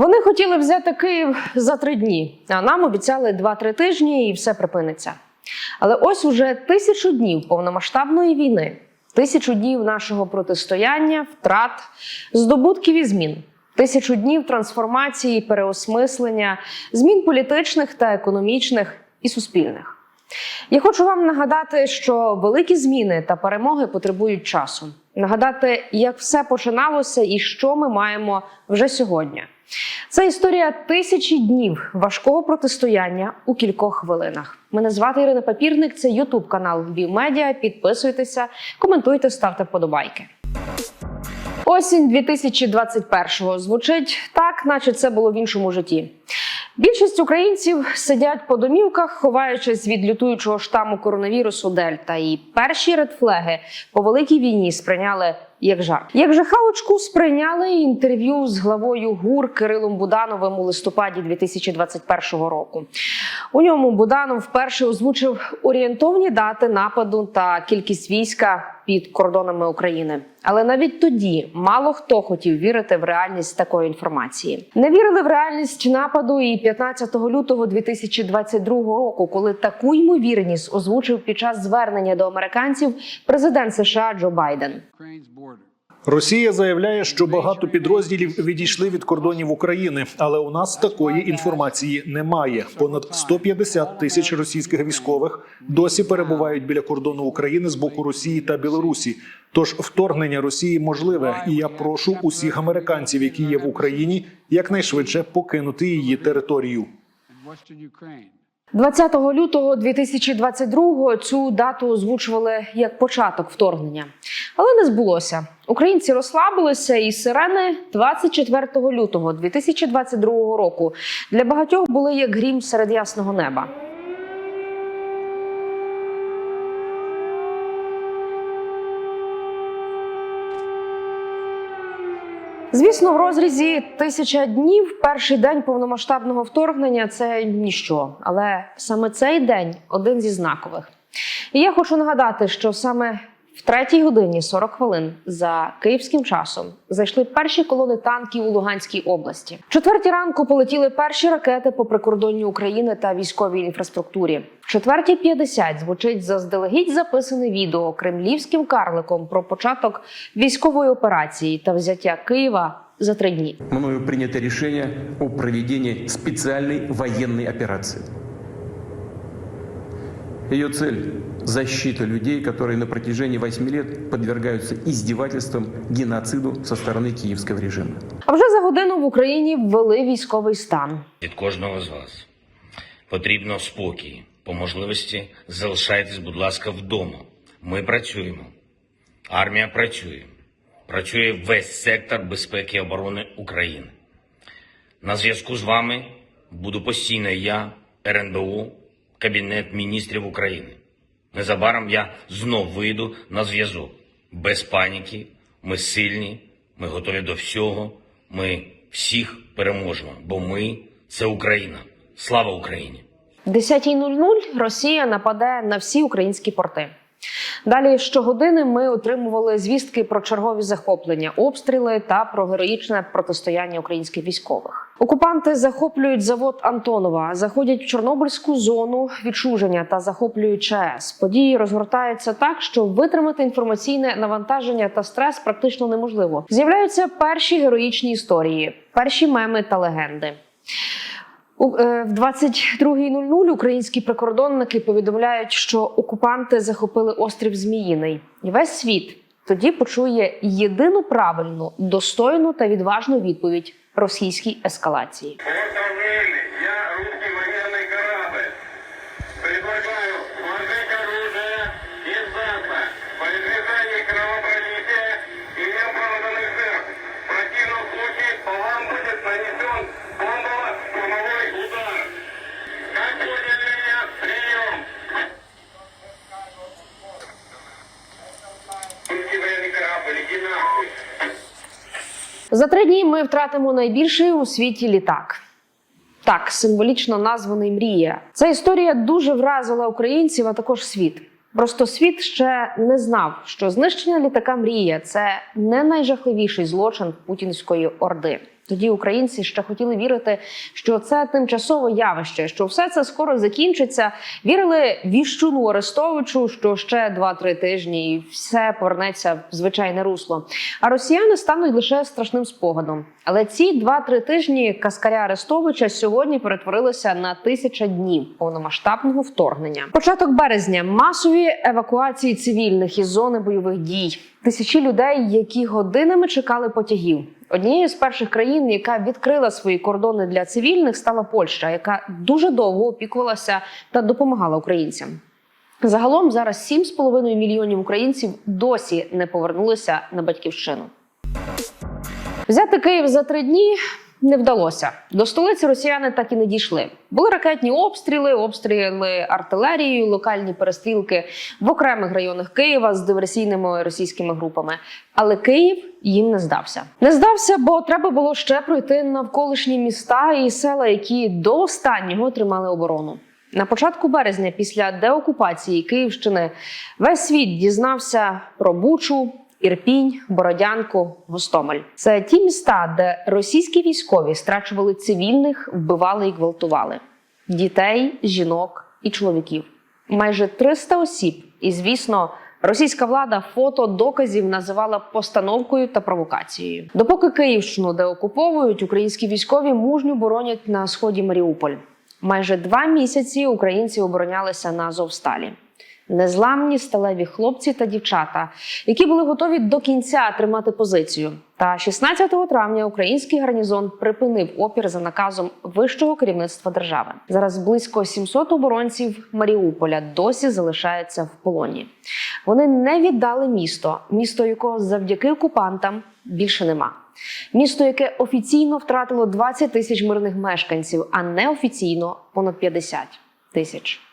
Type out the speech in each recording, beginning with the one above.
Вони хотіли взяти Київ за три дні, а нам обіцяли два-три тижні і все припиниться. Але ось уже тисячу днів повномасштабної війни, тисячу днів нашого протистояння, втрат, здобутків і змін. Тисячу днів трансформації, переосмислення, змін політичних та економічних і суспільних. Я хочу вам нагадати, що великі зміни та перемоги потребують часу. Нагадати, як все починалося і що ми маємо вже сьогодні. Це історія тисячі днів важкого протистояння у кількох хвилинах. Мене звати Ірина Папірник. Це Ютуб канал Львів Підписуйтеся, коментуйте, ставте вподобайки. Осінь 2021-го звучить так, наче це було в іншому житті. Більшість українців сидять по домівках, ховаючись від лютуючого штаму коронавірусу Дельта. І перші редфлеги по великій війні сприйняли як жарт. Як жахалочку сприйняли інтерв'ю з главою ГУР Кирилом Будановим у листопаді 2021 року. У ньому Буданов вперше озвучив орієнтовні дати нападу та кількість війська під кордонами України. Але навіть тоді мало хто хотів вірити в реальність такої інформації. Не вірили в реальність нападу і 15 лютого 2022 року, коли таку ймовірність озвучив під час звернення до американців президент США Джо Байден. Росія заявляє, що багато підрозділів відійшли від кордонів України, але у нас такої інформації немає. Понад 150 тисяч російських військових досі перебувають біля кордону України з боку Росії та Білорусі. Тож вторгнення Росії можливе, і я прошу усіх американців, які є в Україні, якнайшвидше покинути її територію. In Western Ukraine. 20 лютого 2022 цю дату озвучували як початок вторгнення, але не збулося. Українці розслабилися, і сирени 24 лютого 2022 року для багатьох були як грім серед ясного неба. Звісно, в розрізі тисяча днів перший день повномасштабного вторгнення це ніщо. Але саме цей день один зі знакових. І я хочу нагадати, що саме в третій годині 40 хвилин за київським часом зайшли перші колони танків у Луганській області. В четвертій ранку полетіли перші ракети по прикордонню України та військовій інфраструктурі. В четвертій 50 звучить заздалегідь записане відео кремлівським карликом про початок військової операції та взяття Києва за три дні. мною принято решение о проведении специальной военной операции. Ее цель – защита людей, которые на протяжении 8 лет подвергаются издевательствам, геноциду со стороны киевского режима. А вже за годину в Україні ввели військовий стан. від кожного з вас. Потрібно спокій. По можливості залишайтесь, будь ласка, вдома. Ми працюємо. Армія працює. Працює весь сектор безпеки і оборони України. На зв'язку з вами буду постійно я, РНБУ, Кабінет міністрів України. Незабаром я знов вийду на зв'язок. Без паніки. Ми сильні, ми готові до всього. Ми всіх переможемо, бо ми це Україна. Слава Україні! В 10.00 Росія нападе на всі українські порти. Далі щогодини ми отримували звістки про чергові захоплення, обстріли та про героїчне протистояння українських військових. Окупанти захоплюють завод Антонова, заходять в Чорнобильську зону відчуження та захоплюють ЧАЕС. Події розгортаються так, що витримати інформаційне навантаження та стрес практично неможливо. З'являються перші героїчні історії, перші меми та легенди. Е, в 22.00 українські прикордонники повідомляють, що окупанти захопили острів Зміїний. І весь світ тоді почує єдину правильну, достойну та відважну відповідь російській ескалації. Я За три дні ми втратимо найбільший у світі літак. Так, символічно названий Мрія. Ця історія дуже вразила українців, а також світ. Просто світ ще не знав, що знищення літака Мрія це не найжахливіший злочин путінської орди. Тоді українці ще хотіли вірити, що це тимчасове явище, що все це скоро закінчиться. Вірили віщуну Арестовичу, що ще 2-3 тижні і все повернеться в звичайне русло. А росіяни стануть лише страшним спогадом. Але ці 2-3 тижні каскаря Арестовича сьогодні перетворилися на тисяча днів повномасштабного вторгнення. Початок березня масові евакуації цивільних із зони бойових дій. Тисячі людей, які годинами чекали потягів. Однією з перших країн, яка відкрила свої кордони для цивільних, стала Польща, яка дуже довго опікувалася та допомагала українцям. Загалом зараз 7,5 мільйонів українців досі не повернулися на батьківщину. Взяти Київ за три дні не вдалося. До столиці росіяни так і не дійшли. Були ракетні обстріли, обстріли артилерією, локальні перестрілки в окремих районах Києва з диверсійними російськими групами. Але Київ їм не здався. Не здався, бо треба було ще пройти навколишні міста і села, які до останнього тримали оборону. На початку березня, після деокупації Київщини, весь світ дізнався про Бучу, Ірпінь, Бородянку, Гостомель. Це ті міста, де російські військові страчували цивільних, вбивали і гвалтували дітей, жінок і чоловіків. Майже 300 осіб, і звісно. Російська влада фото доказів називала постановкою та провокацією. Допоки Київщину деокуповують, українські військові мужньо боронять на сході Маріуполь. Майже два місяці українці оборонялися на Азовсталі. Незламні сталеві хлопці та дівчата, які були готові до кінця тримати позицію. Та 16 травня український гарнізон припинив опір за наказом вищого керівництва держави. Зараз близько 700 оборонців Маріуполя досі залишаються в полоні. Вони не віддали місто, місто якого завдяки окупантам більше нема. Місто, яке офіційно втратило 20 тисяч мирних мешканців, а неофіційно понад 50 тисяч.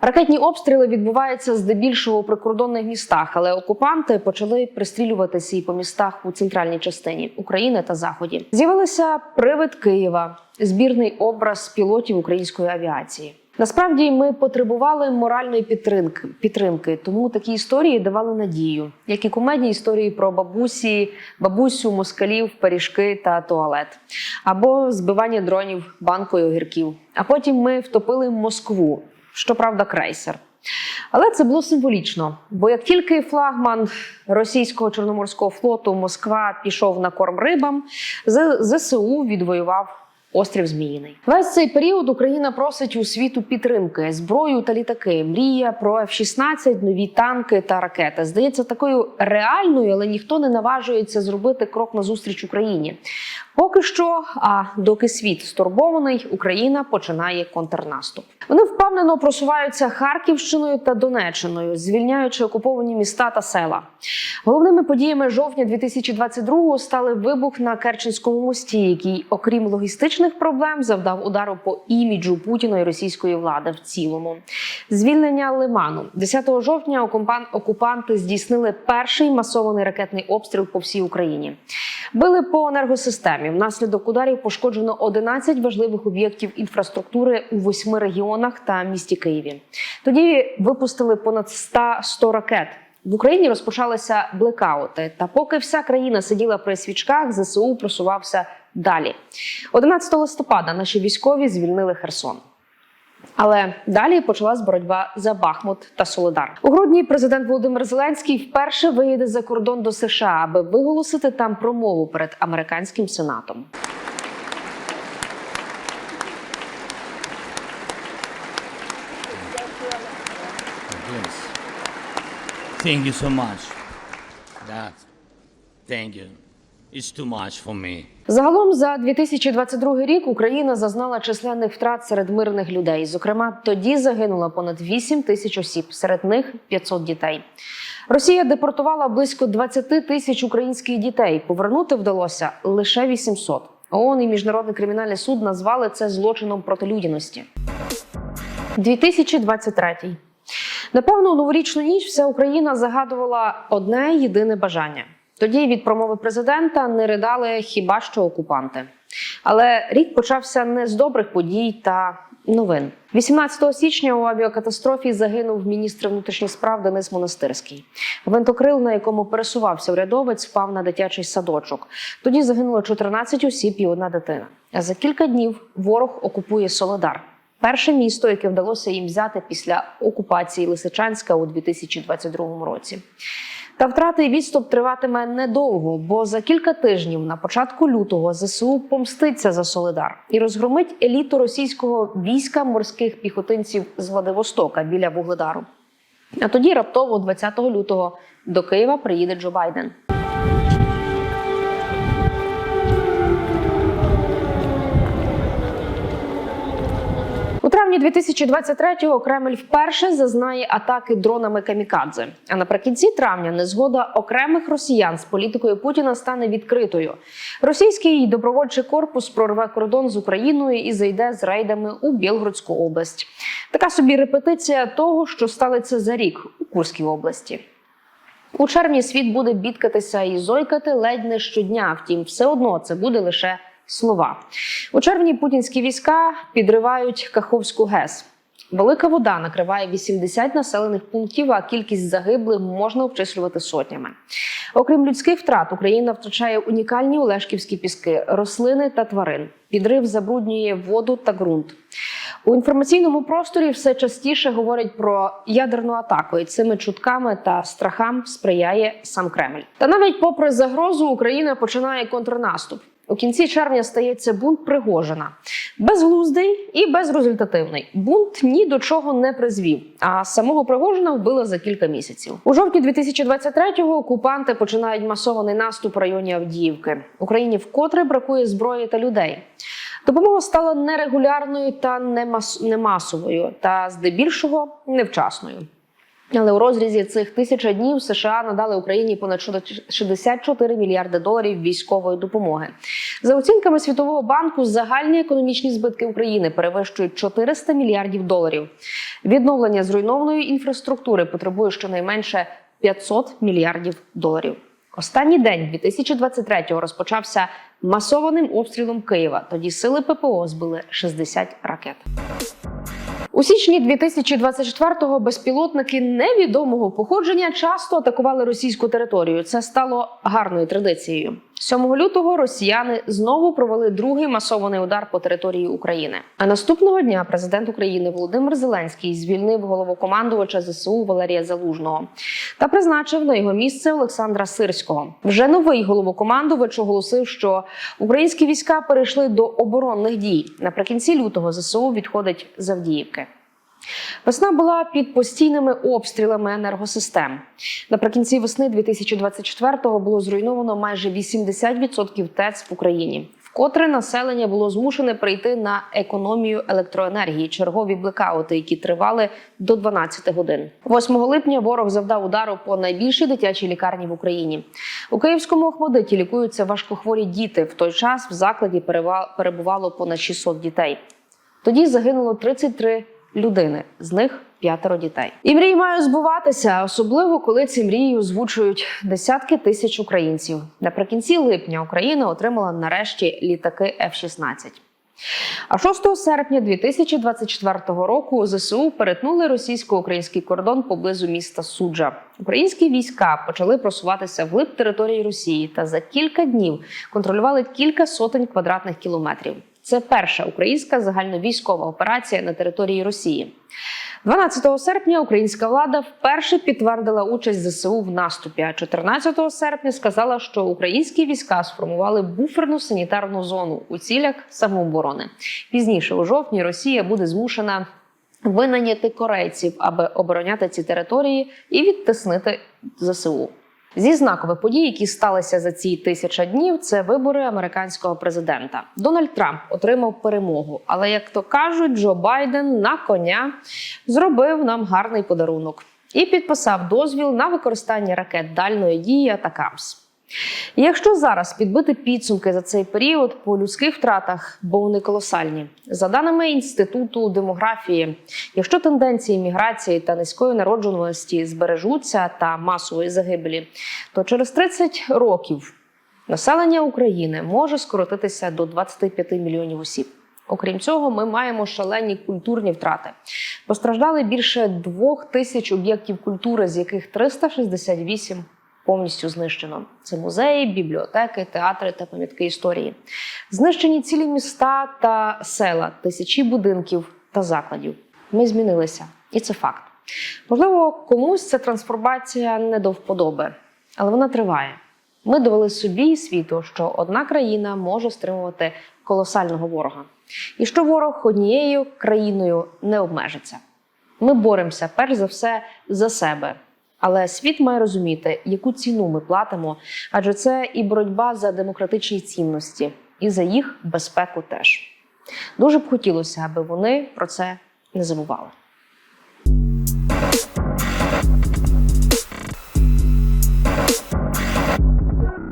Ракетні обстріли відбуваються здебільшого у прикордонних містах, але окупанти почали пристрілюватися і по містах у центральній частині України та Заході. З'явилися привид Києва, збірний образ пілотів української авіації. Насправді ми потребували моральної підтримки, підтримки, тому такі історії давали надію, як і кумедні історії про бабусі, бабусю, москалів, пиріжки та туалет, або збивання дронів банкою огірків. А потім ми втопили Москву, щоправда, крейсер. Але це було символічно, бо як тільки флагман російського чорноморського флоту Москва пішов на корм рибам, ЗСУ відвоював острів Зміїний. Весь цей період Україна просить у світу підтримки, зброю та літаки. Мріє про F-16, нові танки та ракети. Здається, такою реальною, але ніхто не наважується зробити крок назустріч Україні. Поки що, а доки світ стурбований, Україна починає контрнаступ. Вони впевнено просуваються Харківщиною та Донеччиною, звільняючи окуповані міста та села. Головними подіями жовтня 2022-го стали вибух на Керченському мості, який, окрім логістичних проблем, завдав удару по іміджу Путіна і російської влади в цілому. Звільнення Лиману 10 жовтня окупан- окупанти здійснили перший масований ракетний обстріл по всій Україні. Били по енергосистемі. Внаслідок ударів пошкоджено 11 важливих об'єктів інфраструктури у восьми регіонах та місті Києві. Тоді випустили понад 100, 100 ракет. В Україні розпочалися блекаути. Та поки вся країна сиділа при свічках, ЗСУ просувався далі. 11 листопада наші військові звільнили Херсон. Але далі почалась боротьба за Бахмут та Солодар. У грудні президент Володимир Зеленський вперше виїде за кордон до США, аби виголосити там промову перед американським сенатом. Thank you so. It's too much for me. Загалом за 2022 рік Україна зазнала численних втрат серед мирних людей. Зокрема, тоді загинуло понад 8 тисяч осіб, серед них 500 дітей. Росія депортувала близько 20 тисяч українських дітей. Повернути вдалося лише 800. ООН і міжнародний кримінальний суд назвали це злочином проти людяності. 2023. Напевно, у новорічну ніч вся Україна загадувала одне єдине бажання. Тоді від промови президента не ридали хіба що окупанти. Але рік почався не з добрих подій та новин. 18 січня у авіакатастрофі загинув міністр внутрішніх справ Денис Монастирський. Винтокрил, на якому пересувався урядовець, впав на дитячий садочок. Тоді загинуло 14 осіб і одна дитина. А за кілька днів ворог окупує Солодар. Перше місто, яке вдалося їм взяти після окупації Лисичанська у 2022 році. Та втрати і відступ триватиме недовго, бо за кілька тижнів на початку лютого ЗСУ помститься за Солидар і розгромить еліту російського війська морських піхотинців з Владивостока біля Вугледару. А тоді раптово, 20 лютого, до Києва приїде Джо Байден. Травні 2023-го Кремль вперше зазнає атаки дронами камікадзе. А наприкінці травня незгода окремих росіян з політикою Путіна стане відкритою. Російський добровольчий корпус прорве кордон з Україною і зайде з рейдами у Білгородську область. Така собі репетиція того, що станеться за рік у Курській області. У червні світ буде бідкатися і зойкати ледь не щодня. Втім, все одно це буде лише слова. У червні путінські війська підривають Каховську ГЕС. Велика вода накриває 80 населених пунктів, а кількість загиблих можна обчислювати сотнями. Окрім людських втрат, Україна втрачає унікальні олешківські піски, рослини та тварин. Підрив забруднює воду та ґрунт. У інформаційному просторі все частіше говорять про ядерну атаку, і цими чутками та страхам сприяє сам Кремль. Та навіть попри загрозу, Україна починає контрнаступ. У кінці червня стається бунт Пригожина. Безглуздий і безрезультативний. Бунт ні до чого не призвів. А самого Пригожина вбили за кілька місяців. У жовтні 2023-го окупанти починають масований наступ в районі Авдіївки. Україні вкотре бракує зброї та людей. Допомога стала нерегулярною та немас- немасовою, та здебільшого невчасною. Але у розрізі цих тисяча днів США надали Україні понад 64 мільярди доларів військової допомоги. За оцінками Світового банку, загальні економічні збитки України перевищують 400 мільярдів доларів. Відновлення зруйнованої інфраструктури потребує щонайменше 500 мільярдів доларів. Останній день 2023-го розпочався масованим обстрілом Києва. Тоді сили ППО збили 60 ракет. У січні 2024-го безпілотники невідомого походження часто атакували російську територію. Це стало гарною традицією. 7 лютого росіяни знову провели другий масований удар по території України. А наступного дня президент України Володимир Зеленський звільнив головокомандувача ЗСУ Валерія Залужного та призначив на його місце Олександра Сирського. Вже новий головокомандувач оголосив, що українські війська перейшли до оборонних дій. Наприкінці лютого ЗСУ відходить з Авдіївки. Весна була під постійними обстрілами енергосистем. Наприкінці весни 2024-го було зруйновано майже 80% ТЕЦ в Україні. Вкотре населення було змушене прийти на економію електроенергії, чергові блекаути, які тривали до 12 годин. 8 липня ворог завдав удару по найбільшій дитячій лікарні в Україні. У Київському Охмадиті лікуються важкохворі діти. В той час в закладі перебувало понад 600 дітей. Тоді загинуло 33 людини, з них п'ятеро дітей. І мрії мають збуватися, особливо коли ці мрії озвучують десятки тисяч українців. Наприкінці липня Україна отримала нарешті літаки F-16. А 6 серпня 2024 року ЗСУ перетнули російсько-український кордон поблизу міста Суджа. Українські війська почали просуватися вглиб території Росії та за кілька днів контролювали кілька сотень квадратних кілометрів. Це перша українська загальновійськова операція на території Росії. 12 серпня українська влада вперше підтвердила участь ЗСУ в наступі. А 14 серпня сказала, що українські війська сформували буферну санітарну зону у цілях самооборони. Пізніше у жовтні Росія буде змушена винайняти корейців, аби обороняти ці території і відтиснити ЗСУ. Зі знакових подій, які сталися за ці тисяча днів, це вибори американського президента. Дональд Трамп отримав перемогу. Але як то кажуть, Джо Байден на коня зробив нам гарний подарунок і підписав дозвіл на використання ракет дальної дії Атакамс. Якщо зараз підбити підсумки за цей період по людських втратах, бо вони колосальні, за даними інституту демографії, якщо тенденції міграції та низької народжуваності збережуться та масової загибелі, то через 30 років населення України може скоротитися до 25 мільйонів осіб. Окрім цього, ми маємо шалені культурні втрати. Постраждали більше двох тисяч об'єктів культури, з яких 368 повністю знищено. Це музеї, бібліотеки, театри та пам'ятки історії. Знищені цілі міста та села, тисячі будинків та закладів. Ми змінилися, і це факт. Можливо, комусь ця трансформація не до вподоби, але вона триває. Ми довели собі і світу, що одна країна може стримувати колосального ворога, і що ворог однією країною не обмежиться. Ми боремося перш за все за себе. Але світ має розуміти, яку ціну ми платимо, адже це і боротьба за демократичні цінності, і за їх безпеку теж. Дуже б хотілося, аби вони про це не забували.